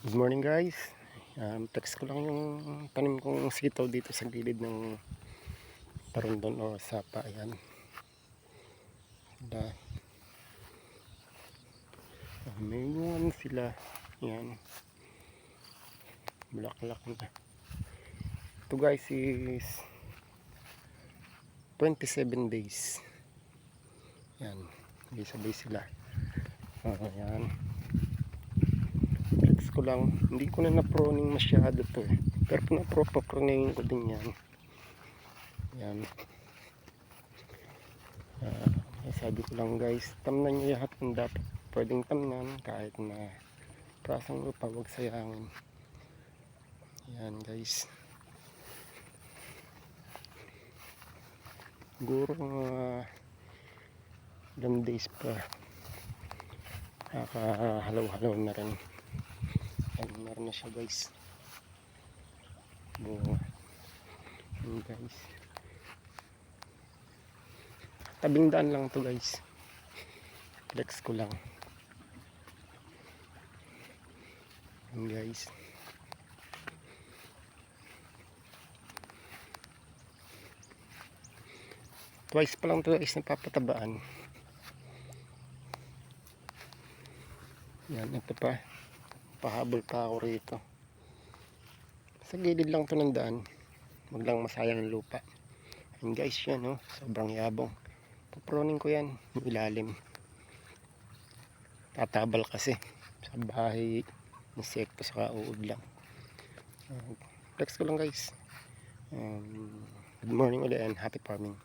Good morning guys. Um, text ko lang yung tanim kong sitaw dito sa gilid ng tarundon o sapa. Ayan. Da. Ah, may bungan sila. Ayan. Bulaklak na. Ito guys is 27 days. Ayan. Sabay-sabay sila. Ah, ayan flex ko lang hindi ko na na-proning masyado to eh. Pero kung na-pro-proning ko din yan. Yan. Ah, sabi ko lang guys tamnan nyo lahat ng dapat pwedeng tamnan kahit na prasang lupa huwag sayangin. Yan guys. Siguro mga ilang days pa nakahalaw-halaw na rin Na siya guys. Bunga. Ayan guys. Tabing daan lang to guys. Flex ko lang. Ayan guys. Twice pa lang to guys napapatabaan. Yan, ito pa pahabol pa ako rito. Sa gilid lang to ng daan. Wag lang masayang ang lupa. And guys yan no sobrang yabong. Paproning ko yan ilalim. Tatabal kasi sa bahay insekto sa uod lang. Uh, flex ko lang guys. Um, good morning ulit and happy farming